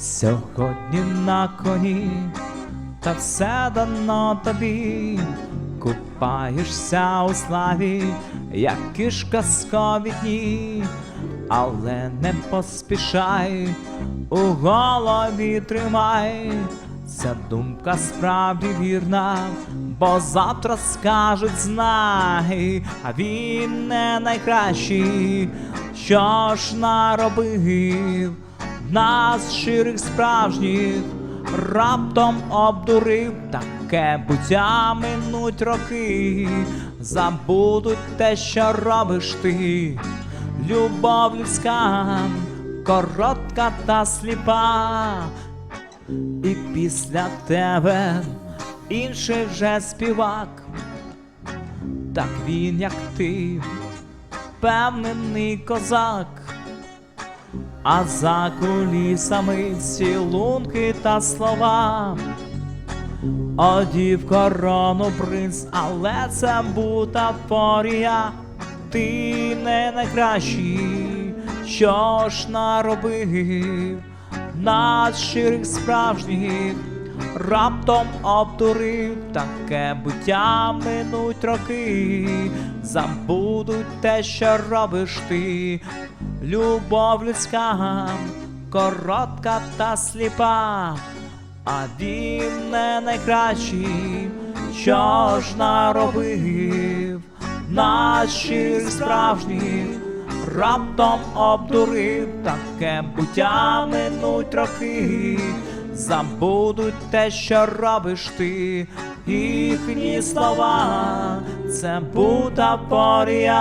Сьогодні на коні, та все дано тобі, купаєшся у славі, як кішка скові дні, але не поспішай, у голові тримай. Ця думка справді вірна, бо завтра скажуть знай, а він не найкращий, що ж наробив нас щирих справжніх раптом обдурив. Таке буття минуть роки, забудуть те, що робиш ти, любов людська, коротка та сліпа, і після тебе інший вже співак, так він, як ти, впевнений козак. А за кулісами цілунки та слова. Одів корону принц, але це бутафорія. Ти не найкращий, що ж наробив над щирих справжніх, раптом обдурив таке буття минуть роки, забудуть те, що робиш ти, любов людська, коротка та сліпа, а він не найкращий, що ж наробив нас щирих справжніх раптом обдурив таке буття минуть роки, забудуть те, що робиш ти, їхні слова, це бутафорія.